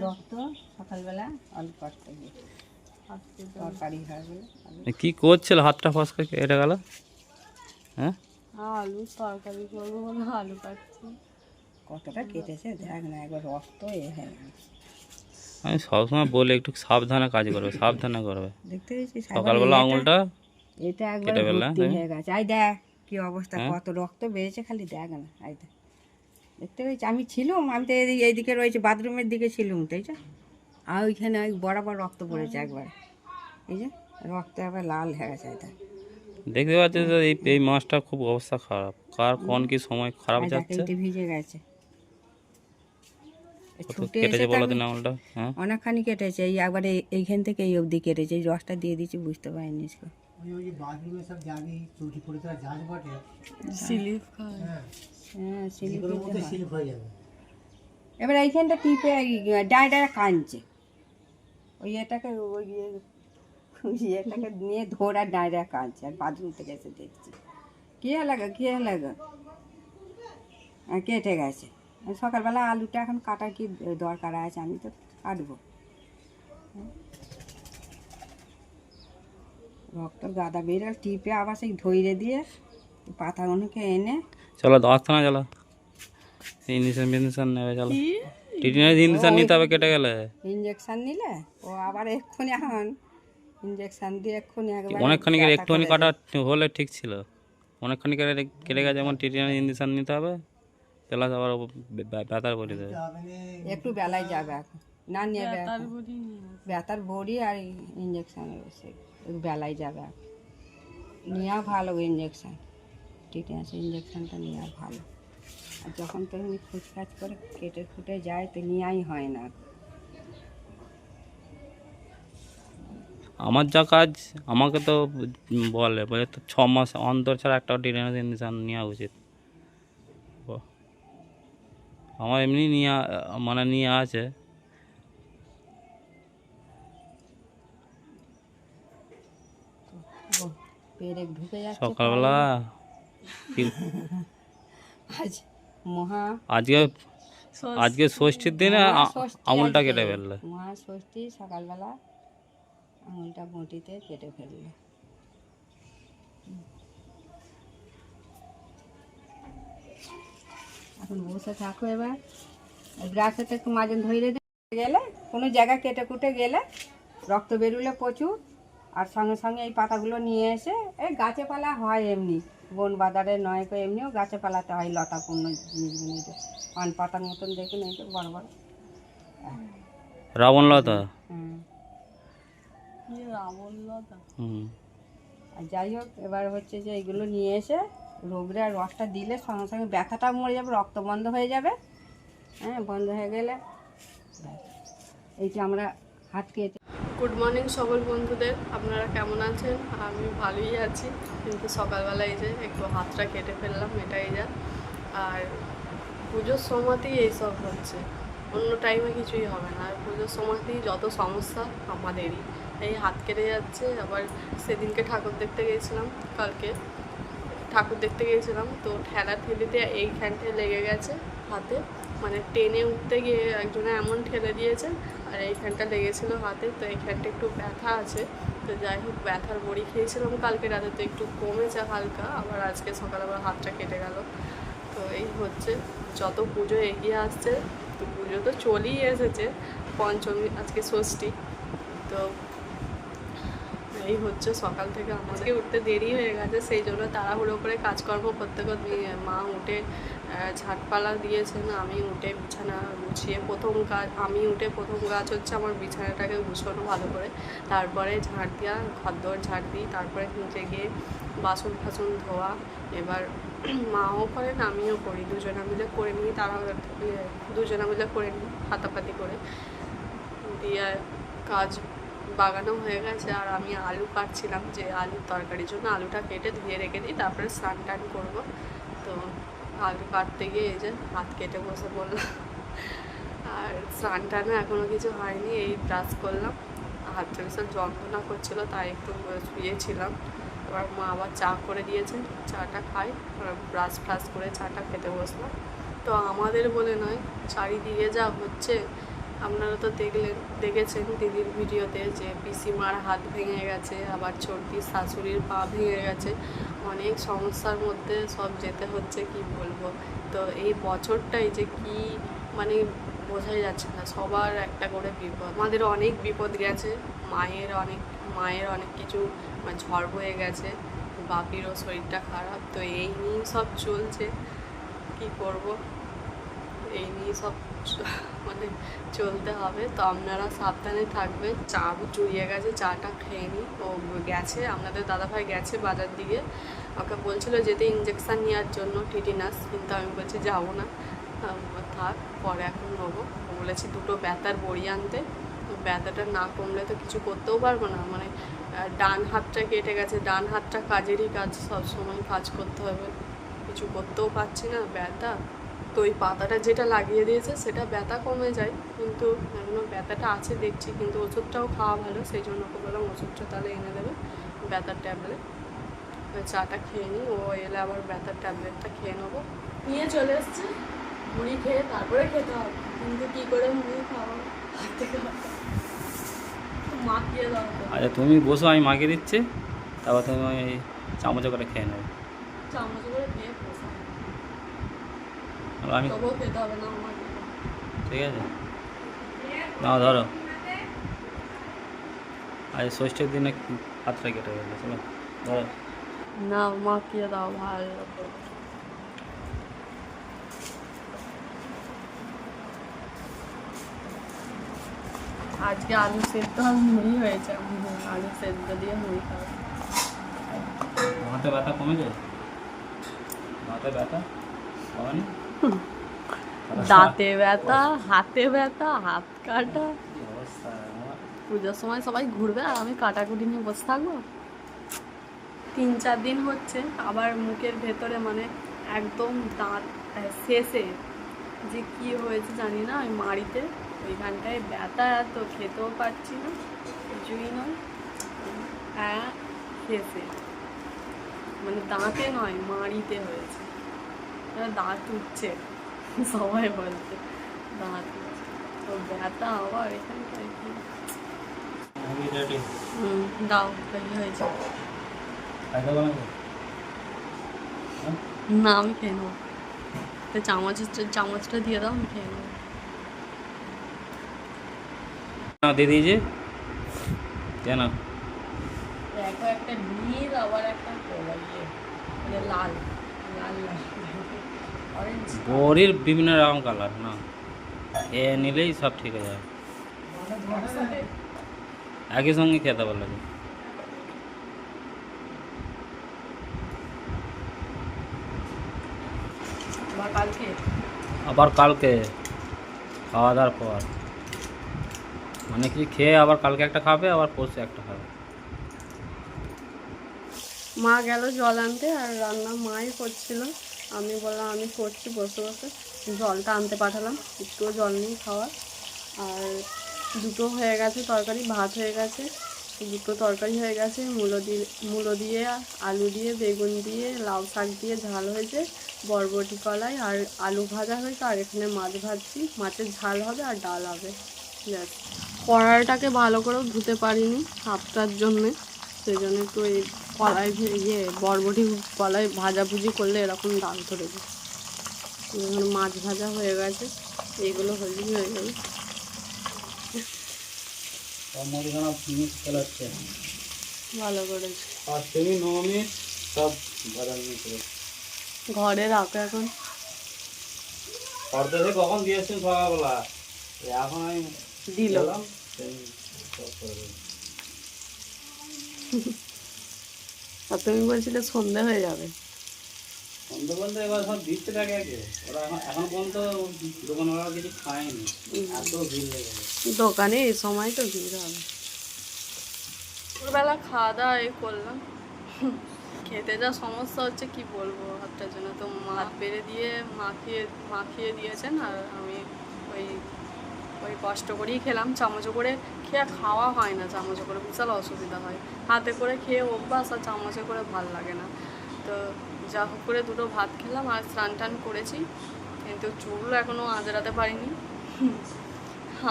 রক্ত সকালবেলা তরকারি হয়ে কি করছিল? হাতটা ফসকা কেটে গেল? হ্যাঁ? আলু তরকারি করব বলে আলু কাটছি। কতটা কেটেছে? দেখ না একবার রক্ত এ হয়ে আমি সবসময় বলি একটু সাবধানে কাজ করবে সাবধানে করবে। দেখতে সকালবেলা আঙুলটা এটা একবার হ্যাঁ? গেছে। আই দেখ কি অবস্থা হ্যাঁ? কত রক্ত বেরিয়েছে খালি দেখ না আই দেখ। দেখতে পেয়েছি। আমি ছিলাম আমি তো এইদিকে রয়েছে বাথরুমের দিকে ছিলাম তাই যে আর ওইখানে ওই বরাবর রক্ত পড়েছে একবার। এই যে রক্ত একবার লাল হয়ে গেছে এটা। দেখতে পাচ্ছি যে এই এই মাছটা খুব অবস্থা খারাপ। কার কোন কি সময় খারাপ যাচ্ছে? ভিজে গেছে। এই কত ছুটে কেটেছে বলো দিন আঙুলটা হ্যাঁ? অনেকখানি কেটেছে এই একবারে এইখান থেকে এই অবধি কেটেছে এই রসটা দিয়ে দিচ্ছি বুঝতে পারিনি আজকে। স্লিপ খায় হ্যাঁ। স্লিপ দিতে হয়। এবার এইখানটা টিপে ডায় ডায় কাঁদছে। ওই এটাকে ওই ইয়ে- ইয়েটাকে নিয়ে ধরা ডায় ডায় কাঁদছে আর বাথরুম থেকে এসে দেখছি। কী লাগে কী লাগে হ্যাঁ, কেটে গেছে। সকালবেলা আলুটা এখন কাটার কি দরকার আছে? আমি তো কাটবো। হ্যাঁ। রক্তর গাদা বেরোল টিপে আবার সেই ধৈর্য দিয়ে পাতাগুলোকে এনে চলো ডাক্তার চলো। ইঞ্জেকশন ফিঞ্জেকশন নেবে চলো। ট্রিটমেন্ট ইঞ্জেকশন নিতে হবে কেটে গেলে। ইঞ্জেকশন নিলে? ও আবার এক্ষুনি এখন ইঞ্জেকশন দিয়ে এক্ষুনি একবার অনেকখানি একটুখানি কাটা হলে ঠিক ছিল। অনেকখানি কেটে কেটে গেছে যেমন ট্রিটমেন্ট ইঞ্জেকশন নিতে হবে। প্লাস আবার ব্যথার বলে দেবে। একটু বেলায় যাবে এখন। না নিয়ে ব্যথার বড়ি আর ইঞ্জেকশন বেলায় যাবে। নেওয়া ভালো ইঞ্জেকশন টিটেনাস ইঞ্জেকশানটা নেওয়া ভালো। আর যখন তখন খুচকাচ করে কেটে খুটে যায়, তো নেওয়াই হয় না। আমার যা কাজ, আমাকে তো বলে বলে তো ছ মাস অন্তর ছাড়া একটা ট্রিটমেন্ট ইঞ্জেকশন নেওয়া উচিত। আমার এমনি নিয়ে মানে নিয়ে আছে। পেরেক ঢুকে যাচ্ছে সকালবেলা আজ মহা আজকে আজকে ষষ্ঠীর দিনে আঙুলটা কেটে ফেললে। মহাষষ্ঠী সকালবেলা আঙুলটা বটিতে কেটে ফেললে। এখন বসে থাকো এবার। গ্রাসেতে একটু মাঝে ধরে গেলে কোনো জায়গা কেটে কুটে গেলে রক্ত বেরুলে প্রচুর। আর সঙ্গে সঙ্গে এই পাতাগুলো নিয়ে এসে এই গাছে পালা হয় এমনি। বন বাজারে নয় করে এমনিও গাছে পালাতে হয় লতাপূর্ণ জিনিসগুলো এই যে পান পাতার মতন দেখুন এই যে বড় বড়। রাবণ লতা যাই হোক এবার হচ্ছে যে এগুলো নিয়ে এসে রোগরে আর রসটা দিলে সঙ্গে সঙ্গে ব্যথাটা মরে যাবে রক্ত বন্ধ হয়ে যাবে। হ্যাঁ বন্ধ হয়ে গেলে ব্যাস। এইটা আমরা হাত কেটে গুড মর্নিং সকল বন্ধুদের। আপনারা কেমন আছেন? আমি ভালোই আছি। কিন্তু সকালবেলা এই যে একটু হাতটা কেটে ফেললাম, এটাই যা। আর পুজোর সময়তেই এইসব হচ্ছে। অন্য টাইমে কিছুই হবে না। আর পুজোর সময়তেই যত সমস্যা আমাদেরই। এই হাত কেটে যাচ্ছে। আবার সেদিনকে ঠাকুর দেখতে গিয়েছিলাম, কালকে। ঠাকুর দেখতে গিয়েছিলাম, তো ঠেলা ঠেলিতে এইখানটায় লেগে গেছে হাতে। মানে টেনে উঠতে গিয়ে একজনে এমন ঠেলে দিয়েছে আর এইখানটা লেগেছিল হাতে, তো এইখানটা একটু ব্যথা আছে। তো যাই হোক, ব্যথার বড়ি খেয়েছিলাম কালকে, রাতে তো একটু কমেছে হালকা, আবার আজকে সকালে আবার হাতটা কেটে গেল। তো এই হচ্ছে, যত পুজো এগিয়ে আসছে, তো পুজো তো চলেই এসেছে, পঞ্চমী, আজকে ষষ্ঠী। তো এই হচ্ছে সকাল থেকে আমাদের। উঠতে দেরি হয়ে গেছে, সেই জন্য তাড়াহুড়ো করে কাজকর্ম করতে করতে মা উঠে ঝাঁটপালা দিয়েছেন আমি উঠে বিছানা গুছিয়ে প্রথম কাজ, আমি উঠে প্রথম কাজ হচ্ছে আমার বিছানাটাকে গুছানো ভালো করে। তারপরে ঝাঁট দেওয়া ঘর দোর ঝাঁট দিই, তারপরে নিচে গিয়ে বাসন ফাসন ধোয়া। এবার মাও করেন আমিও করি, দুজনে মিলে করে নিই, তারা দুজনে মিলে করে নিই, হাতাপাতি করে। দিয়ে কাজ বাগানো হয়ে গেছে আর আমি আলু কাটছিলাম যে আলুর তরকারির জন্য। আলুটা কেটে ধুয়ে রেখে দিই, তারপরে স্নান টান করব। তো আলু কাটতে গিয়ে এই যে হাত কেটে বসে পড়লাম। আর স্নান টানও এখনও কিছু হয়নি, এই ব্রাশ করলাম। হাতটা ভীষণ যন্ত্রণা করছিল, তাই একটু শুয়েছিলাম। এবার মা আবার চা করে দিয়েছে, চাটা খাই ব্রাশ ফ্রাশ করে চাটা খেতে বসলাম। তো আমাদের বলে নয়, চারিদিকে যা হচ্ছে আপনারা তো দেখলেন দেখেছেন দিদির ভিডিওতে যে পিসিমার হাত ভেঙে গেছে, আবার ছোটদির শাশুড়ির পা ভেঙে গেছে। অনেক সমস্যার মধ্যে সব যেতে হচ্ছে, কি বলব? তো এই বছরটাই যে কি মানে বোঝাই যাচ্ছে না, সবার একটা করে বিপদ। আমাদের অনেক বিপদ গেছে, মায়ের অনেক মায়ের অনেক কিছু মানে ঝড় বয়ে গেছে, বাপিরও শরীরটা খারাপ। তো এই নিয়েই সব চলছে, কি করব? এই নিয়ে সব মানে চলতে হবে। তো আপনারা সাবধানে থাকবেন। চা চুরিয়ে গেছে, চাটা খেয়ে নি ও গেছে আপনাদের দাদাভাই গেছে বাজার দিকে। ওকে বলছিল যেতে ইঞ্জেকশান নেওয়ার জন্য টিটিনাস কিন্তু আমি বলছি যাব না। থাক, পরে এখন নেব। বলেছি দুটো ব্যথার বড়ি আনতে। ব্যথাটা না কমলে তো কিছু করতেও পারব না। মানে ডান হাতটা কেটে গেছে। ডান হাতটা কাজেরই কাজ সব সময় কাজ করতে হবে। কিছু করতেও পারছি না, ব্যথা। তো ওই পাতাটা যেটা লাগিয়ে দিয়েছে সেটা ব্যথা কমে যায় কিন্তু এখনও ব্যথাটা আছে দেখছি কিন্তু ওষুধটাও খাওয়া ভালো সেই জন্য ওকে বললাম ওষুধটা তাহলে এনে দেবে ব্যথার ট্যাবলেট চাটা খেয়ে নিই ও এলে আবার ব্যথার ট্যাবলেটটা খেয়ে নেব নিয়ে চলে এসছে মুড়ি খেয়ে তারপরে খেতে হবে কিন্তু কী করে মুড়ি খাওয়া হাত। মাখিয়ে দাও। আচ্ছা তুমি বসো আমি মাখিয়ে দিচ্ছি তারপর তুমি ওই চামচে করে খেয়ে নেবে চামচ করে খেয়ে আমি ঠিক আছে। নাও ধরো। আজ ষষ্ঠীর দিনে হাতটা কেটে গেল চলো ধরো। না মাখিয়ে দাও ভালো আজকে আলু সেদ্ধ আর মুড়ি হয়েছে আলু সেদ্ধ দিয়ে মুড়ি খাব। হাতে ব্যথা কমে যায়? হাতে ব্যথা কমেনি? দাঁতে ব্যথা হাতে ব্যথা হাত কাটা। পুজোর সময় সবাই ঘুরবে আর আমি কাটাকুটি নিয়ে বসে থাকব। তিন চার দিন হচ্ছে আবার মুখের ভেতরে মানে একদম দাঁত শেষে। যে কি হয়েছে জানি না ওই মাড়িতে। ওইখানটায় ব্যথা এত খেতেও পাচ্ছি না কিছুই নয়। হ্যাঁ শেষে। মানে দাঁতে নয় মাড়িতে হয়েছে। দাঁত উঠছে। সবাই বলছে দাঁত উঠছে। তো ব্যথা আবার এখানটায় কি? হুম দাও তাই হয়েছে হ্যাঁ? না আমি খেয়ে নেব। তো চামচ চামচটা দিয়ে দাও আমি খেয়ে নেব। দিয়ে দিয়েছি। কেন দেখো একটা নীল আবার একটা লাল লাল লাল। বড়ির বিভিন্ন রকম কালার না। এ নিলেই সব ঠিক হয়ে যাবে। একই সঙ্গে খেতে ভালো লাগে আবার কালকে? খাওয়া দাওয়ার পর। মানে কি খেয়ে আবার কালকে একটা খাবে আবার পরশু একটা খাবে। মা গেল জল আনতে আর রান্না মাই করছিল। আমি বললাম, আমি করছি। বসে বসে জলটা আনতে পাঠালাম একটুও জল নেই খাওয়ার। আর দুটো হয়ে গেছে তরকারি, ভাত হয়ে গেছে। দুটো তরকারি হয়ে গেছে, মূলো দিয়ে মূলো দিয়ে, আলু দিয়ে, বেগুন দিয়ে, লাউ শাক দিয়ে ঝাল হয়েছে, বরবটি কলাই আর আলু ভাজা হয়েছে। আর এখানে মাছ ভাজছি। মাছের ঝাল হবে আর ডাল হবে। কড়াইটাকে ভালো করেও ধুতে পারিনি, হাফটার জন্যে। সেই জন্য একটু এই কলাই ইয়ে বরবটি কলাই ভাজাভুজি করলে এরকম ডাল ধরে যায়। মাছ ভাজা হয়ে গেছে এইগুলো হলেই হয়ে যাচ্ছে ভালো করেছে। আর তুমি নমিস সব ভাজা ঘরে রাখো এখন। অর্ধেক কখন দিয়েছেন সকালবেলা। এখন আমি দিল গেলাম, সেই সব করে দেবো। আর তুমি বলছিলে সন্ধে হয়ে যাবে। বন্ধু বন্ধু এবার সব দিচ্ছে টাকা আগে ওরা এখন পর্যন্ত দোকানওয়ালা কিছু খায়নি। এত ভিড় লেগে দোকানে এই সময় তো ভিড় হবে। দুপুরবেলা খাওয়া দাওয়া এই করলাম। খেতে যা সমস্যা হচ্ছে কি বলব? হাতটার জন্য তো হাত বেড়ে দিয়ে মাখিয়ে মাখিয়ে দিয়েছেন আর আমি ওই ওই কষ্ট করেই খেলাম, চামচ করে খেয়ে খাওয়া হয় না, চামচ করে বিশাল অসুবিধা হয়। হাতে করে খেয়ে অভ্যাস আর চামচে করে ভালো লাগে না। তো যা হোক করে দুটো ভাত খেলাম আর স্নান টান করেছি। কিন্তু চুল এখনও আজরাতে পারিনি।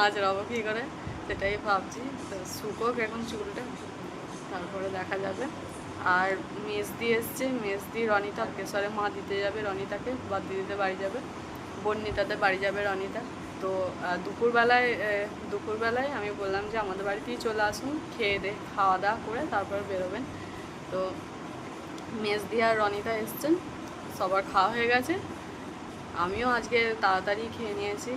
আজ রবো কী করে? সেটাই ভাবছি। তো শুকোক এখন চুলটা, তারপরে দেখা যাবে। আর মেজদি এসছে, মেজদি রনিতা কেশরে মা দিতে যাবে রনিতাকে, বা দিদিতে বাড়ি যাবে। বন্নিতাতে বাড়ি যাবে রনিতা। তো দুপুরবেলায় দুপুরবেলায় আমি বললাম যে আমাদের বাড়িতেই চলে আসুন, খেয়ে দে, খাওয়া দাওয়া করে তারপর বেরোবেন। তো মেজদি আর রনিতা এসছেন, সবার খাওয়া হয়ে গেছে। আমিও আজকে তাড়াতাড়ি খেয়ে নিয়েছি।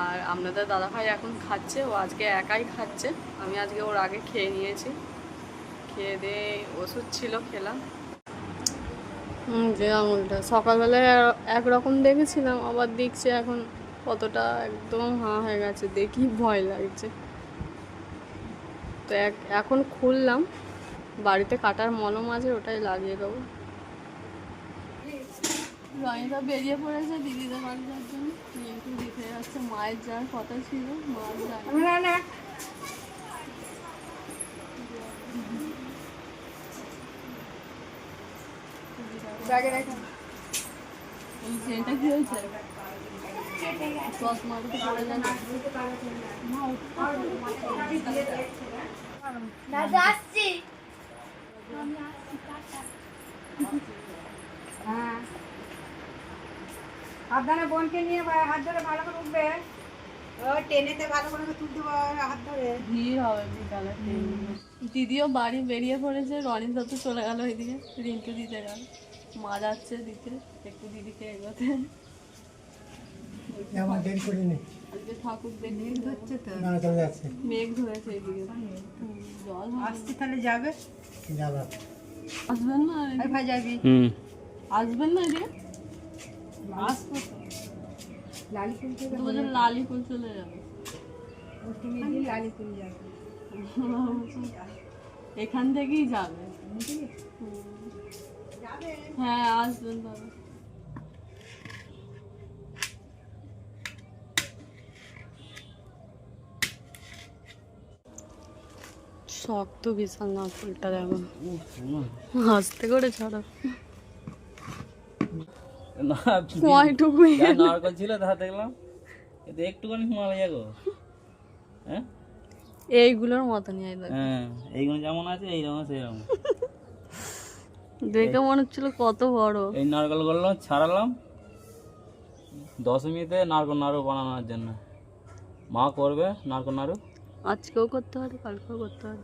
আর আপনাদের দাদাভাই এখন খাচ্ছে, ও আজকে একাই খাচ্ছে। আমি আজকে ওর আগে খেয়ে নিয়েছি। খেয়ে দিয়ে ওষুধ ছিল, খেলাম। যে আঙুলটা। সকালবেলায় একরকম দেখেছিলাম, আবার দেখছি এখন কতটা একদম হাঁ হয়ে গেছে, দেখি ভয় লাগছে। তো এক, এখন খুললাম, বাড়িতে কাটার মলম আছে, ওটাই লাগিয়ে দেবো। রনিতা বেরিয়ে পড়েছে দিদিদের বাড়ি যাওয়ার জন্য। দিতে যাচ্ছে মায়ের যাওয়ার কথা ছিল মায়ের না না ব্যাগে রাখো। এই ট্রেনটা কি হয়েছে তো পড়ে হ্যাঁ। সাবধানে বোনকে নিয়ে হাত ধরে ভালো করে উঠবে। ও টেনেতে ভালো করে তুলতে পারবে হাত ধরে। ভিড় হবে বিকালে দিদিও বাড়ি বেরিয়ে পড়েছে রনিতা তো চলে গেল ওইদিকে রিন্টু দিতে গেল। মা যাচ্ছে দিতে একটু দিদিকে এগোতে। আমার দেরি করিনি। আজকে ঠাকুর দেখে হচ্ছে তো। না চলে যাচ্ছে। মেঘ ধরেছে এদিকে। জল হবে। তাহলে যাবে? যাবা। আসবেন না আর ভাই যাবি? হুম। আসবেন আসব। ফুল চলে যাবে? যাবে। এখান থেকেই যাবে। হ্যাঁ আসবেন শক্ত বিশাল না ফুলটা দেখো হাসতে করে ছাড়ো। না নারকল ছিল তা দেখলাম। এতে একটুখানি হিমালয় গো। হ্যাঁ? এইগুলোর মতনই হ্যাঁ এইগুলো যেমন আছে এইরকম সেইরকম। দেখে মনে হচ্ছিল কত বড়। এই নারকেল নারকেলগুলো ছাড়ালাম। দশমীতে নারকল নাড়ু বানানোর জন্য। মা করবে নারকল নাড়ু। আজকেও করতে পারে কালকেও করতে পারে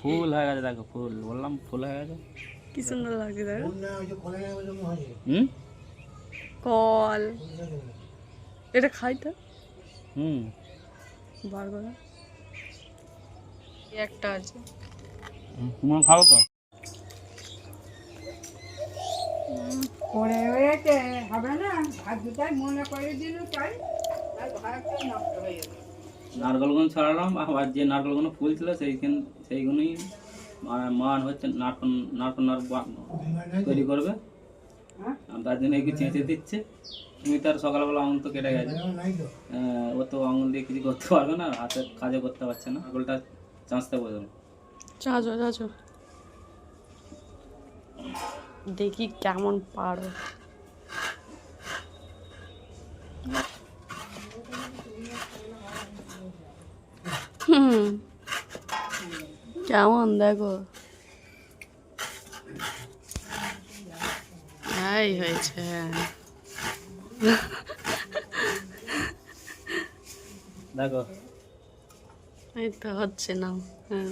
ফুল হয়ে গেছে দেখো ফুল। বললাম ফুল হয়ে গেছে। কি সুন্দর লাগছে দেখো। কলে হুম? এটা খাই তো। হুম। বার একটা আছে। তোমার খাও তো? পরে হয়েছে হবে না? আর মনে করে দিল তাই আর ঘরটা নষ্ট হয়ে যাবে নারকেলগুলো ছাড়ালাম আবার যে নারকেলগুলো ফুল ছিল সেইখান সেইগুলোই হচ্ছে নারকল নারকল নাড়ু তৈরি করবে। হ্যাঁ? তার জন্য চেঁচে দিচ্ছে। তুমি তার সকালবেলা আঙুল তো কেটে গেছে। তো। আহ, ও তো আঙুল দিয়ে কিছু করতে পারবে না হাতে কাজে করতে পারছে না। আঙুলটা চাচো চাচো দেখি কেমন পারো। হুম। কেমন দেখো। এই হয়েছে। দেখো। এই তো হচ্ছে না হ্যাঁ।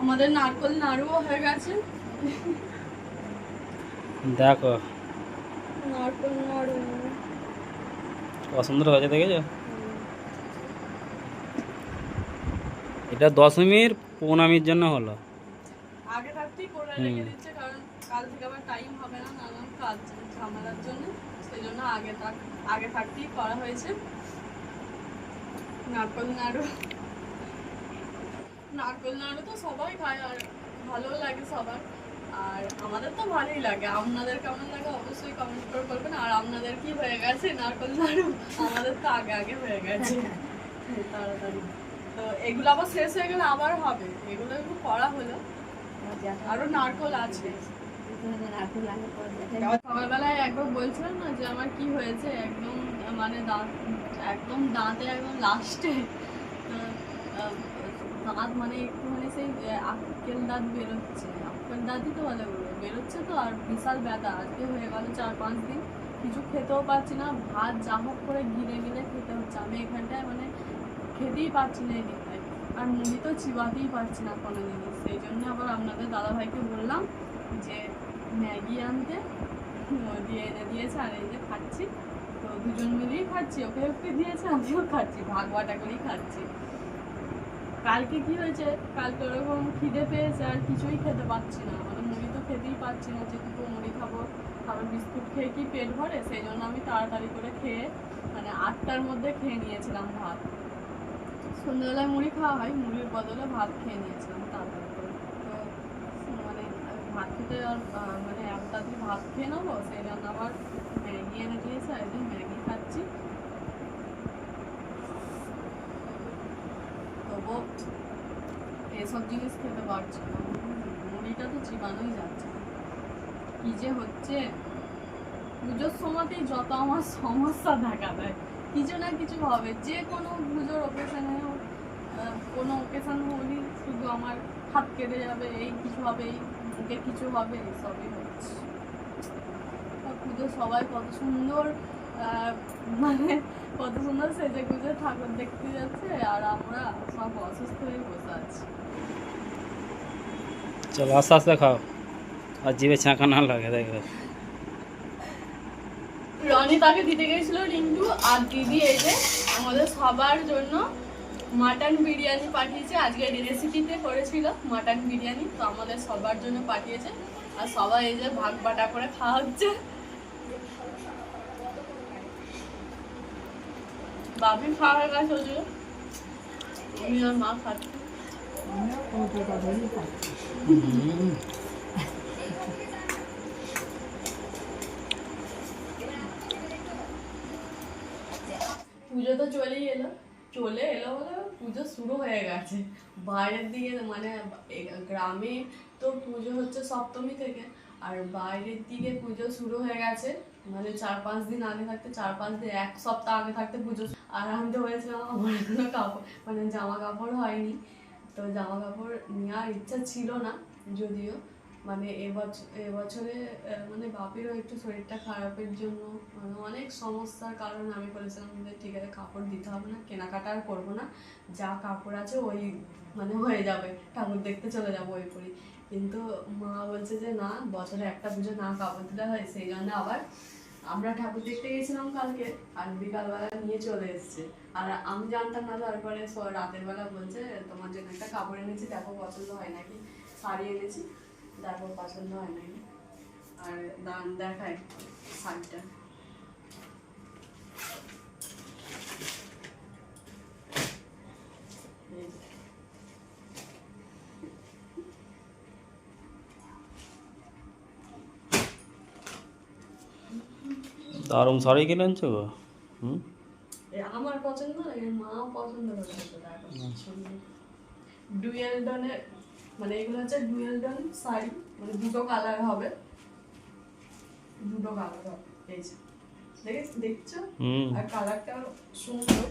আমাদের নারকল নাড়ুও হয়ে গেছে। দেখো। নারকল নাড়ু। অসুন্দর হয়েছে দেখেছ? এটা দশমীর পৌর্ণমীর জন্য হলো। আগে থাকতেই করে রেখে দিচ্ছে কারণ কাল থেকে আবার টাইম হবে না নানান কাজ ঝামেলার জন্য সেই জন্য আগে থাক আগে থাকতেই করা হয়েছে। নারকল নাড়ু নারকল নাড়ু তো সবাই খায় আর ভালোও লাগে সবার। আর আমাদের তো ভালোই লাগে। আপনাদের কেমন লাগে অবশ্যই কমেন্ট করে বলবেন। আর আপনাদের কি হয়ে গেছে নারকল নাড়ু আমাদের তো আগে আগে হয়ে গেছে। তাড়াতাড়ি। তো এগুলো আবার শেষ হয়ে গেলে আবার হবে। এগুলো একটু করা হলো। আরও নারকল আছে। সকালবেলায় একবার বলছিলাম না যে আমার কি হয়েছে? একদম মানে দাঁত একদম দাঁতে একদম লাস্টে দাঁত মানে একটুখানি সেই আহ, আক্কেল দাঁত বেরোচ্ছে। আক্কেল দাঁতই তো বলে। বেরোচ্ছে তো আর বিশাল ব্যথা। আজকে হয়ে গেল চার পাঁচ দিন। কিছু খেতেও পারছি না। ভাত যা হোক করে গিলে গিলে খেতে হচ্ছে। আমি এখানটায় মানে খেতেই পারছি না এই দিকটায় আর মুড়ি তো চিবাতেই পারছি না কোনো জিনিস সেই জন্য আবার আপনাদের দাদাভাইকে বললাম যে ম্যাগি আনতে। দিয়ে এনে দিয়েছে আর এই যে খাচ্ছি। দুজন মিলেই খাচ্ছি, ওকে ওকে দিয়েছে, আমিও খাচ্ছি ভাগ বাটা করেই খাচ্ছি। কালকে কি হয়েছে? কালকে ওরকম খিদে পেয়েছে, আর কিছুই খেতে পাচ্ছি না। মানে মুড়ি তো খেতেই পাচ্ছি না যে যেটুকু মুড়ি খাব, আবার বিস্কুট খেয়ে কি পেট ভরে? সেই জন্য আমি তাড়াতাড়ি করে খেয়ে মানে আটটার মধ্যে খেয়ে নিয়েছিলাম ভাত। সন্ধ্যাবেলায় মুড়ি খাওয়া হয়, মুড়ির বদলে ভাত খেয়ে নিয়েছিলাম তাড়াতাড়ি করে। তো মানে ভাত খেতে আর মানে তাড়াতাড়ি ভাত খেয়ে নেব সেই জন্য আবার ম্যাগি এনে দিয়েছে আর যে ম্যাগি খাচ্ছি তবু এসব জিনিস খেতে পারছি না মুড়িটা তো চিবানোই যাচ্ছে কি যে হচ্ছে পুজোর সময়তেই যত আমার সমস্যা দেখা দেয় কিছু না কিছু হবে যে কোনো পুজোর ওকেশনে কোনো ওকেশন হলেই শুধু আমার হাত কেটে যাবে এই কিছু হবে এই মুখে কিছু হবে এইসবই হচ্ছে পুজো সবাই কত সুন্দর মানে কত সুন্দর সেজে গুজে ঠাকুর দেখতে যাচ্ছে আর আমরা সব অসুস্থ হয়ে বসে আছি। চলো আস্তে আস্তে খাও। আর জিভে ছাঁকা না লাগে দেখবে। রনি তাকে দিতে গেছিল রিন্টু আর দিদি এই যে আমাদের সবার জন্য মাটন বিরিয়ানি পাঠিয়েছে। আজকে রেসিপিতে করেছিল মাটন বিরিয়ানি তো আমাদের সবার জন্য পাঠিয়েছে। আর সবাই এই যে ভাগ বাটা করে খাওয়া হচ্ছে। বাপি খাওয়া হয়ে আমি আর মা খাচ্ছি। পুজো তো চলেই এলো। চলে এলো বলে পুজো শুরু হয়ে গেছে। বাইরের দিকে মানে গ্রামে তো পুজো হচ্ছে সপ্তমী থেকে। আর বাইরের দিকে পুজো শুরু হয়ে গেছে। মানে চার পাঁচ দিন আগে থাকতে, চার পাঁচ দিন, এক সপ্তাহ আগে থাকতে পুজো আর আমি তো হয়েছিলাম আমার কোনো কাপড় মানে জামা কাপড় হয়নি। তো জামা কাপড় নেওয়ার ইচ্ছা ছিল না, যদিও। মানে এবছর এবছরে মানে বাপিরও একটু শরীরটা খারাপের জন্য মানে অনেক সমস্যার কারণে আমি বলেছিলাম যে, ঠিক আছে, কাপড় দিতে হবে না, কেনাকাটা আর করব না। যা কাপড় আছে ওই মানে হয়ে যাবে। ঠাকুর দেখতে চলে যাব ওই পরি কিন্তু মা বলছে যে, না, বছরে একটা পুজো না কাপড় দিতে হয়, সেই জন্য আবার আমরা ঠাকুর দেখতে গেছিলাম কালকে, আর বিকালবেলা নিয়ে চলে এসেছে। আর আমি জানতাম না, তারপরে রাতের বেলা বলছে, তোমার জন্য একটা কাপড় এনেছি, দেখো পছন্দ হয় নাকি? শাড়ি এনেছি, দেখো পছন্দ হয় নাকি? আর দাম দেখায় শাড়িটা। দারুণ শাড়ি কিনে আনছো গো? হুম? এ আমার পছন্দ এর মাও পছন্দ দেখো ডুয়েল ডনের মানে এগুলো হচ্ছে ডুয়েল ডন শাড়ি মানে দুটো কালার হবে। দুটো কালার হবে এই যে। দেখেছ আর কালারটা সুন্দর।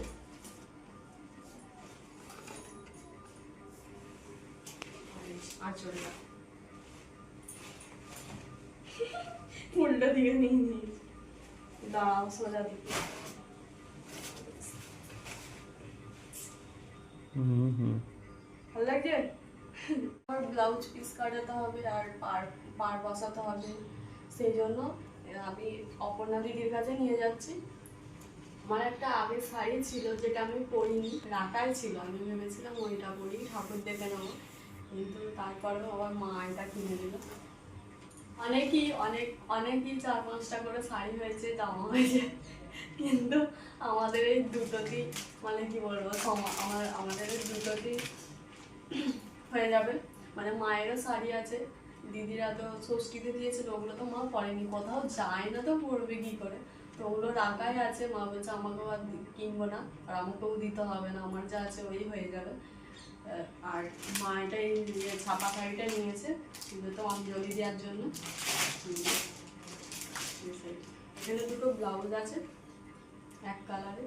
আচলটা উল্টো দিকে নিয়ে নিয়েছি দাঁড়াও সোজা দিকে হুম হুম ভালো লাগছে আমার ব্লাউজ পিস কাটাতে হবে আর পার পার বসাতে হবে। সেই জন্য আমি অপর্ণা দিদির কাছে নিয়ে যাচ্ছি। আমার একটা আগে শাড়ি ছিল যেটা আমি পরিনি। রাখাই ছিল আমি ভেবেছিলাম ওইটা পরি ঠাকুর দেখে নেব। কিন্তু তারপরেও আবার মা এটা কিনে দিল। অনেকই, অনেক, অনেকই চার পাঁচটা করে শাড়ি হয়েছে, জামা হয়েছে। কিন্তু আমাদের এই দুটোতেই মানে কি বলব আমার, আমাদের এই দুটোতেই হয়ে যাবে। মানে মায়েরও শাড়ি আছে, দিদিরা তো ষষ্ঠীতে দিয়েছিল, ওগুলো তো মা পরেনি, কোথাও যায় না তো পরবে কি করে? তো ওগুলো রাখাই আছে, মা বলছে আমাকেও আর কিনবো না, আর আমাকেও দিতে হবে না, আমার যা আছে ওই হয়ে যাবে। আর মা এটাই ছাপা শাড়িটা নিয়েছে। তো অঞ্জলি দেওয়ার জন্য। এখানে দুটো ব্লাউজ আছে, এক কালার